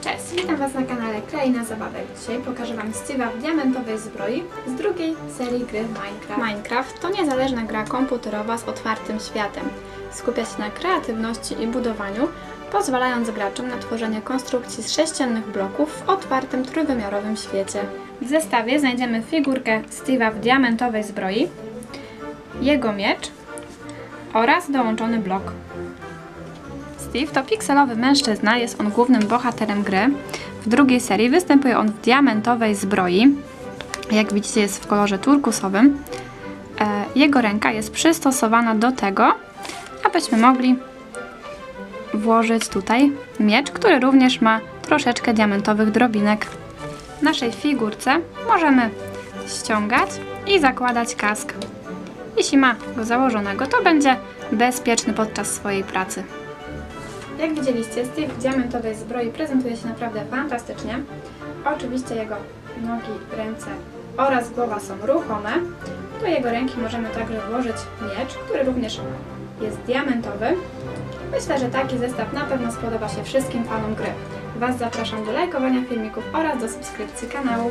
Cześć, witam Was na kanale Kraina Zabawek. Dzisiaj pokażę Wam Steve'a w diamentowej zbroi z drugiej serii gry Minecraft. Minecraft to niezależna gra komputerowa z otwartym światem. Skupia się na kreatywności i budowaniu, pozwalając graczom na tworzenie konstrukcji z sześciennych bloków w otwartym trójwymiarowym świecie. W zestawie znajdziemy figurkę Steve'a w diamentowej zbroi, jego miecz oraz dołączony blok. Steve to pikselowy mężczyzna, jest on głównym bohaterem gry. W drugiej serii występuje on w diamentowej zbroi. Jak widzicie jest w kolorze turkusowym. E, Jego ręka jest przystosowana do tego, abyśmy mogli włożyć tutaj miecz, który również ma troszeczkę diamentowych drobinek. W naszej figurce możemy ściągać i zakładać kask. Jeśli ma go założonego, to będzie bezpieczny podczas swojej pracy. Jak widzieliście, w diamentowej zbroi prezentuje się naprawdę fantastycznie. Oczywiście jego nogi, ręce oraz głowa są ruchome. Do jego ręki możemy także włożyć miecz, który również jest diamentowy. Myślę, że taki zestaw na pewno spodoba się wszystkim fanom gry. Was zapraszam do lajkowania filmików oraz do subskrypcji kanału.